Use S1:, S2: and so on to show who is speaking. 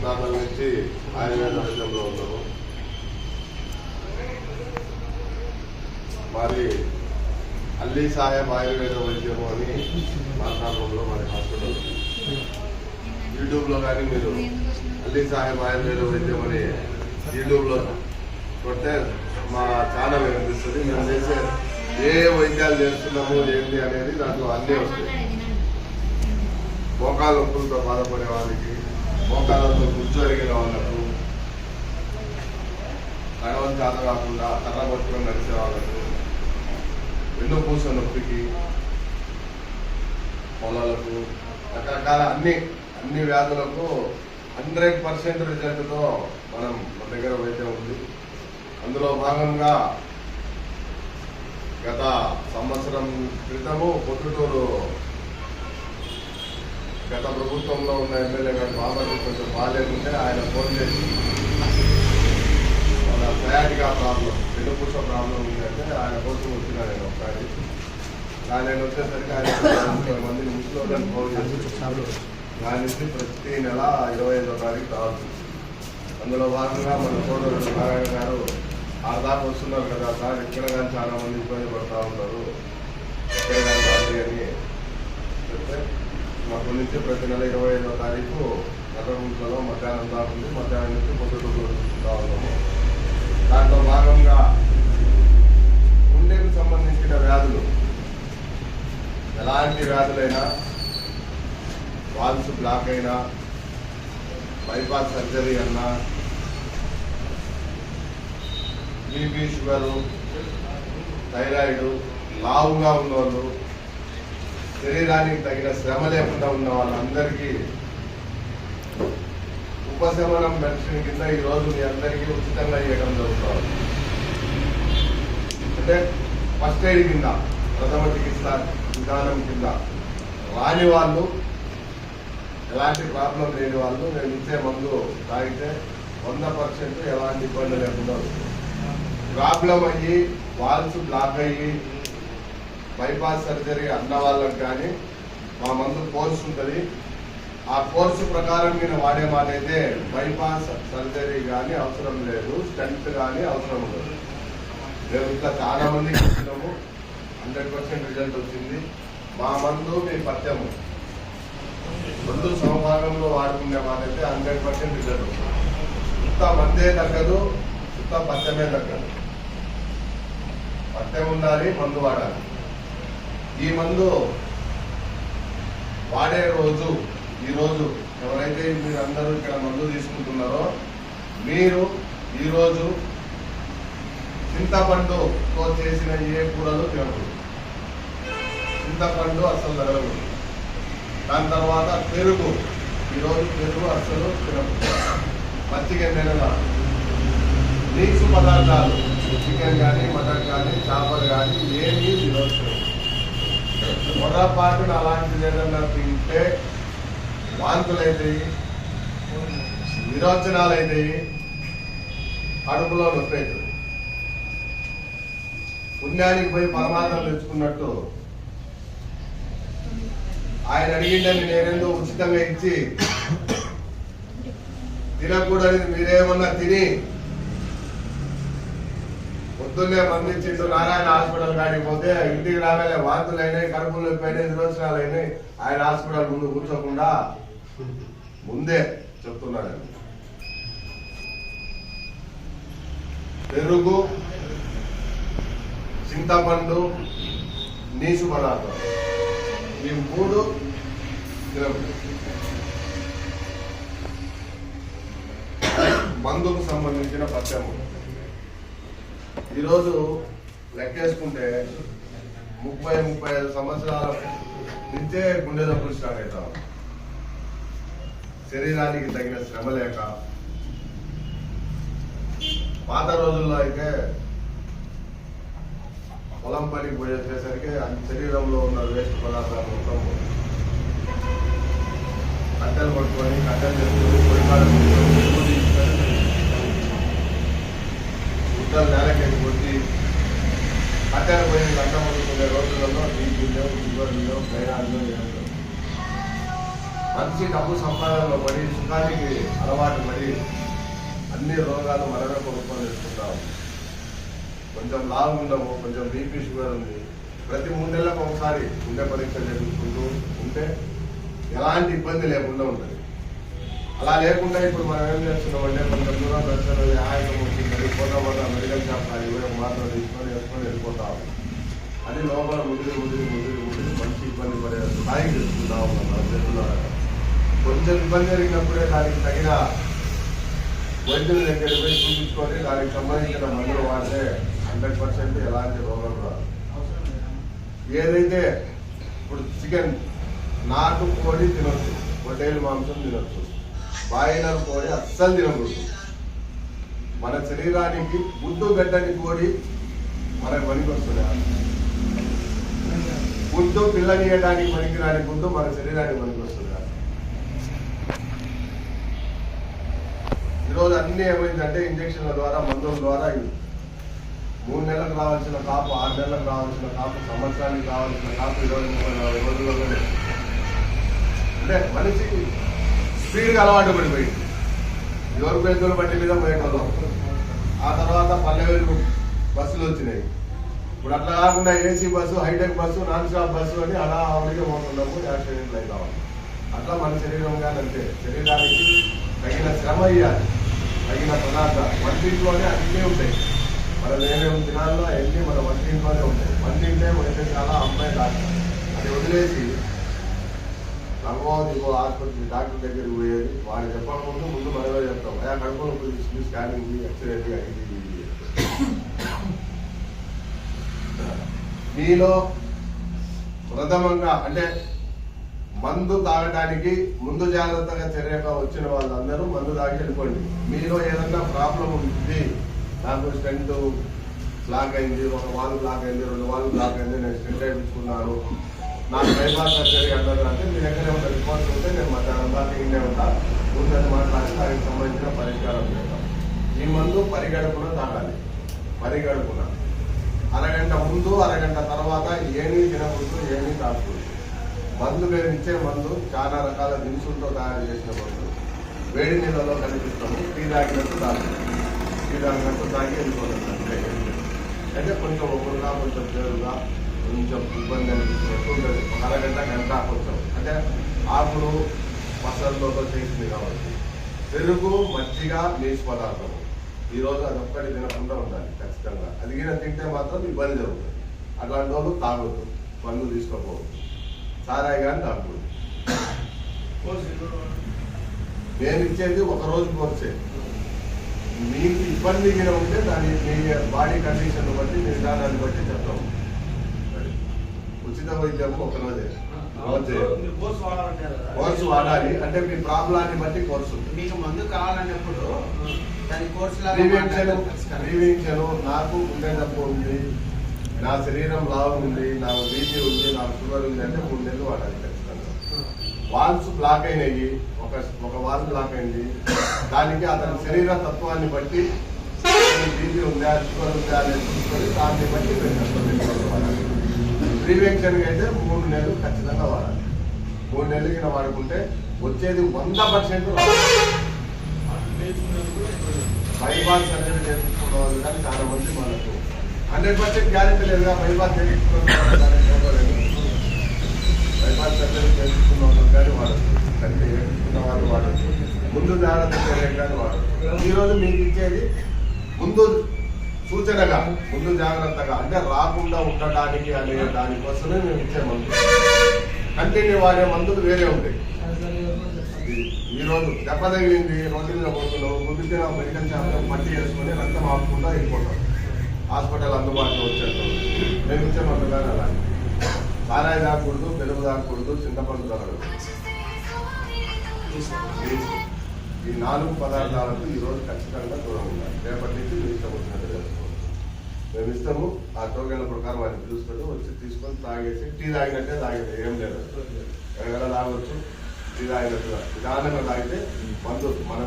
S1: ముత్తాతల నుంచి ఆయుర్వేద వైద్యంలో ఉన్నాము. మరి అల్లీ సాహెబ్ ఆయుర్వేద వైద్యము అని మాట్లాడంలో మరి హాస్పిటల్. యూట్యూబ్లో కానీ మీరు అల్లీ సాహెబ్ ఆయుర్వేద వైద్యం అని యూట్యూబ్లో కొట్టే మా ఛానల్ కనిపిస్తుంది మేము చేసే ఏ వైద్యాలు చేస్తున్నాము ఏంటి అనేది దాంట్లో అన్నీ వస్తాయి. మోకాలు నొప్పులతో బాధపడే వాళ్ళకి మోకాళ్ళతో కూర్చోరిగిన వాళ్ళకు నడవని చేత కాకుండా కర్ర పట్టుకొని నడిచే వాళ్ళకు వెన్నుపూస నొప్పికి పొలాలకు రకరకాల అన్ని అన్ని వ్యాధులకు హండ్రెడ్ పర్సెంట్ రిజల్ట్తో మనం మన దగ్గర వైద్యం ఉంది. అందులో భాగంగా గత సంవత్సరం క్రితము పొద్దుటూరు గత ప్రభుత్వంలో ఉన్న ఎమ్మెల్యే గారు బాబాజీ కొంచెం బాగాలేకుంటే ఆయన ఫోన్ చేసి వాళ్ళ సయాటిగా ప్రాబ్లం వెన్నుపూస ప్రాబ్లం ఉందంటే ఆయన కోసం వచ్చిన నేను ఒకసారి. నేను వచ్చేసరికి ఆయన ముప్పై మంది ఫోన్ చేసి దాని నుంచి ప్రతి నెల ఇరవై ఐదో తారీఖు రావచ్చు అందులో భాగంగా మన సోదరుడు నారాయణ గారు ఆ దాకా వస్తున్నారు కదా సార్ ఇక్కడ కానీ చాలా మంది ఇబ్బంది పడతా ఉన్నారు. ఇక్కడ కానీ అని చెప్తే మాకు నుంచి ప్రతి నెల ఇరవై ఐదో తారీఖు నగరగుంట్లలో మధ్యాహ్నం దాకా ఉంది. మధ్యాహ్నం నుంచి పొద్దుటూరు చూస్తూ ఉన్నాము దాంట్లో భాగంగా గుండెకు సంబంధించిన వ్యాధులు. ఎలాంటి వ్యాధులైనా వాల్స్ బ్లాక్ అయినా బైపాస్ సర్జరీ అన్నా బీపీ షుగరు థైరాయిడ్ లావుగా ఉన్నవాళ్ళు శరీరానికి తగిన శ్రమ లేకుండా ఉన్న వాళ్ళందరికీ ఉపశమనం పెన్షన్ కింద ఈ రోజు మీ అందరికీ ఉచితంగా ఇవ్వడం జరుగుతుంది. అంటే ఫస్ట్ ఎయిడ్ కింద ప్రథమ చికిత్స విధానం కింద రాని వాళ్ళు ఎలాంటి ప్రాబ్లం లేని వాళ్ళు నేను ఇచ్చే మందు తాగితే వంద పర్సెంట్ ఎలాంటి ఇబ్బంది లేకుండా ప్రాబ్లం అయ్యి వాల్స్ బ్లాక్ అయ్యి బైపాస్ సర్జరీ అన్న వాళ్ళకి కానీ మా మందు కోర్స్ ఉంటుంది. ఆ కోర్సు ప్రకారం మీరు వాడే మాట అయితే బైపాస్ సర్జరీ కానీ అవసరం లేదు స్టంట్ కానీ అవసరం లేదు మేము ఇంకా చాలా మందికి ఇచ్చినాము హండ్రెడ్ పర్సెంట్ రిజల్ట్ వచ్చింది. మా మందు మీ పథ్యము. ముందు సమభాగంలో వాడుకునే వాళ్ళైతే హండ్రెడ్ పర్సెంట్ రిజల్ట్ వస్తుంది. ఇంత మందే తగ్గదు ఇంత పథ్యమే తగ్గదు. పథ్యం ఉండాలి మందు వాడాలి. ఈ మందు వాడే రోజు ఈరోజు ఎవరైతే మీరు అందరూ ఇక్కడ మందు తీసుకుంటున్నారో మీరు ఈరోజు చింతపండుతో చేసిన ఏ కూరలు తినకూడదు. చింతపండు అసలు జరగకూడదు దాని తర్వాత పెరుగు. ఈరోజు పెరుగు అస్సలు తినకూడదు. మజ్జిగ నెలల నీసు పదార్థాలు చికెన్ కానీ మటన్ కానీ చేపలు కానీ ఏమీ ఈరోజు పొరపాటున అలాంటిది ఏదన్నా తింటే వాంతులైతాయి విరోచనాలు అయితాయి కడుపులో నొప్పి అవుతుంది పుణ్యానికి పోయి పరమార్థం తెచ్చుకున్నట్టు ఆయన అడిగిందని నేనేందో ఉచితంగా ఇచ్చి తినకూడదు మీరేమన్నా తిని పొద్దున్నే మందించిండు నారాయణ హాస్పిటల్ కాడికి పోతే ఇంటికి రాగానే వాంతులు అయినాయి కడుపులు నొప్పి అయినాయి అయినాయి ఆయన హాస్పిటల్ ముందు కూర్చోకుండా ముందే చెప్తున్నాను పెరుగు చింతపండు నీసు పదార్థం. ఈ మూడు మందుకు సంబంధించిన పథ్యము ఈరోజు లెక్కేసుకుంటే ముప్పై ముప్పై ఐదు సంవత్సరాల నుంచే గుండె జబ్బులు స్టార్ట్ అవుతాం శరీరానికి తగిన శ్రమ లేక పాత రోజుల్లో అయితే పొలం పని పోయి వచ్చేసరికి శరీరంలో ఉన్న వేస్ట్ పదార్థాలు మొత్తం కట్టెలు పట్టుకొని కట్టెలు చేసుకుని పొడి కాడ కూర్చొని ఉప్పు తీసుకొని చుట్టాలు నేలకి కొట్టి అక్కడ పోయి గంట పడుకునే రోజులలో టీవీలో షుగర్లో ప్రయాణాలు మంచి డబ్బు సంపాదనలో పడి సుఖానికి అలవాటు పడి అన్ని రోగాలు మనమే కొనుక్కొని తెచ్చుకుంటాం కొంచెం లావు ఉండము కొంచెం బీపీ షుగర్ ఉంది. ప్రతి మూడు నెలలకు ఒకసారి గుండె పరీక్ష చేయించుకుంటూ ఉంటే ఎలాంటి ఇబ్బంది లేకుండా ఉంటుంది. అలా లేకుండా ఇప్పుడు మనం ఏం చేస్తున్నాం కొంత దూరం దర్శనం ఆయుధం వచ్చింది. పోతా పోతా మెడికల్ షాప్ ఇరవై మాత్రం తీసుకొని వేసుకొని వెళ్ళిపోతాం అది లోపల ముదిరి ముదిరి ముదిరి ముదిరి మంచి ఇబ్బంది పడే స్థాయికి తెచ్చుకుంటా ఉన్నాం మన చేతుల్లో కొంచెం ఇబ్బంది జరిగినప్పుడే దానికి తగిన వైద్యుల దగ్గర పోయి చూపించుకొని దానికి సంబంధించిన మందులు వాడితే హండ్రెడ్ పర్సెంట్ ఎలాంటి రోగం రాదు. ఏదైతే ఇప్పుడు చికెన్ నాటు కోడి తినొచ్చు. పొట్టేలు మాంసం తినొచ్చు. బాయిలర్ కోడి అస్సలు తినకూడదు. మన శరీరానికి గుడ్డు గడ్డని కోడి మనకు పనికి వస్తుంది. గుడ్డు పిల్లనియడానికి పనికిరాని గుడ్డు మన శరీరానికి పనికి వస్తుంది. ఈరోజు అన్ని ఏమైందంటే ఇంజక్షన్ల ద్వారా మందుల ద్వారా మూడు నెలలకు రావాల్సిన కాపు ఆరు నెలలకు రావాల్సిన కాపు సంవత్సరానికి రావాల్సిన కాపు ఇరవై ముప్పై నలభై రోజుల్లోనే. అంటే మనిషి స్పీడ్గా అలవాటు పడిపోయింది. ఎవరు పెద్దలు బట్టి మీద పోయేటోళ్ళం. ఆ తర్వాత పల్లెవేలు బస్సులు వచ్చినాయి. ఇప్పుడు అట్లా కాకుండా AC bus hitech bus non stop bus అని అలా అవలిగా పోతున్నాము యాక్సిడెంట్లు అయితే. అట్లా మన శరీరం కానీ అంతే. శరీరానికి తగిన శ్రమ ఇవ్వాలి తగిన పదార్థాలు. వంటింట్లోనే అన్నీ ఉంటాయి. మనం ఏమేమి తినాలో అవన్నీ మన వంటింట్లోనే ఉంటాయి. వంటింటే మనకి చాలా అమ్మాయి కాదు అది వదిలేసి లంగో దిగో ఆసుపత్రి డాక్టర్ దగ్గరికి పోయేది. వాడు చెప్పడం ముందు మనమే చెప్తాం. అయ్యా కడుపు తీసుకుని స్కానింగ్ ఎక్స్రే అది మీలో ప్రథమంగా అంటే మందు తాగడానికి ముందు జాగ్రత్తగా చర్యగా వచ్చిన వాళ్ళందరూ మందు తాగి వెళ్ళిపోండి. మీలో ఏదన్నా ప్రాబ్లం ఉంది నాకు స్టెంట్ బ్లాక్ అయింది ఒక వాళ్ళు బ్లాక్ అయింది రెండు వాళ్ళు బ్లాక్ అయింది నేను స్టెంట్ వేయించుకున్నాను నాకు బైపాస్ సర్జరీ అన్నారు అంటే మీ దగ్గర ఏమైనా రిపోర్ట్స్ ఉంటే నేను మధ్యాహ్నం దాకా ఇండే ఉంటా. కూర్చొని మాట్లాడి దానికి సంబంధించిన పరిష్కారం చేద్దాం ఈ మందు పరిగడుపున తాగాలి. పరిగడుపున. అరగంట ముందు అరగంట తర్వాత ఏమీ తినకూడదు ఏమీ తాగకూడదు. మందు మేము ఇచ్చే మందు చాలా రకాల దినుసులతో తయారు చేసిన మందు. వేడి నీళ్ళలో కనిపిస్తాము టీ తాగినట్టు తాగు టీ తాగినట్టు తాగి వెళ్ళిపోతుంది అంతే. అంటే కొంచెం ఒకరుగా కొంచెం పేరుగా కొంచెం ఇబ్బంది అనిపించినట్టు ఉంటుంది ఒక అరగంట గంట కొంచెం. అంటే ఆకులు మసాలతో చేసింది కాబట్టి. పెరుగు మజ్జిగ నీసు పదార్థం. ఈరోజు అది ఒక్కటి తినకుండా ఉండాలి ఖచ్చితంగా. అది కూడా తింటే మాత్రం ఇబ్బంది జరుగుతుంది. అట్లాంటి వాళ్ళు తాగొద్దు. పన్ను తీసుకోకూడదు సారాయి కానీ తాగకూడదు. నేను ఇచ్చేది ఒక రోజు కోర్సే. మీకు ఇబ్బంది ఉంటే దాని మీ బాడీ కండిషన్ బట్టి మీ విధానాన్ని బట్టి చెప్తాము ఉచిత వైద్యం ఒక రోజే కోర్సు వాడాలి అంటే మీ ప్రాబ్లాన్ని బట్టి కోర్సు.
S2: మీకు మందు కావాలన్నప్పుడు దాని కోర్సు
S1: ప్రివెన్షన్ ప్రివెన్షన్ నాకు గుండె జబ్బు ఉంది నా శరీరం లావు ఉంది నాకు బీపీ ఉంది నాకు షుగర్ ఉంది అంటే మూడు నెలలు వాడాలి ఖచ్చితంగా. వాల్స్ బ్లాక్ అయినాయి ఒక ఒక వాల్ బ్లాక్ అయింది. దానికి అతని శరీర తత్వాన్ని బట్టి బీపీ ఉందా షుగర్ ఉందా అనేది చూసుకొని దాన్ని బట్టి ప్రివెన్షన్ ప్రివెన్షన్కి అయితే మూడు నెలలు ఖచ్చితంగా వాడాలి. మూడు నెలలు కింద వాడుకుంటే వచ్చేది వంద పర్సెంట్ బైపాస్ సర్జరీ చేయించుకున్న వాళ్ళు కానీ చాలా మంది మనకు. హండ్రెడ్ పర్సెంట్ గ్యారెంటీ లేదుగా బైపాస్ చేయించుకున్న బైపాస్ సర్జరీ చేయించుకున్న వాళ్ళు కానీ వాడచ్చు. కంటే చేయించుకున్న వాళ్ళు వాడచ్చు. ముందు జాగ్రత్త చర్య కానీ వాడచ్చు. ఈరోజు మీకు ఇచ్చేది ముందు సూచనగా ముందు జాగ్రత్తగా అంటే రాకుండా ఉండటానికి అనే దానికోసమే మేము ఇచ్చే మందు. కంటిన్యూ వాడే మందులు వేరే ఉంటాయి. ఈ రోజు దెబ్బ తగిలింది రోడ్డు మీద పోతున్నావు ముందుకే మెడికల్ షాప్లో పట్టి చేసుకుని రక్తం ఆపుకుంటా వెళ్ళిపోతాం. హాస్పిటల్ అందుబాటులో వచ్చేస్తాం. మేము ఇచ్చే మందు కానీ అలా. సారాయి తాగకూడదు పెరుగు తాగకూడదు చింతపండు తాగకూడదు ఈ- నాలుగు పదార్థాలకు ఈ రోజు ఖచ్చితంగా దూరం ఉండాలి. రేపటి నుంచి మీ ఇష్టం వచ్చినట్టు చేసుకోవచ్చు మేము ఇస్తాము ఆ టోకెన్ల ప్రకారం ఆయన పిలుస్తాడు వచ్చి తీసుకొని తాగేసి టీ తాగినట్టే తాగేది ఏం లేదు. ఎక్కడ తాగొచ్చు టీ తాగినట్టుగా. నిదానంగా తాగితే మందు మనం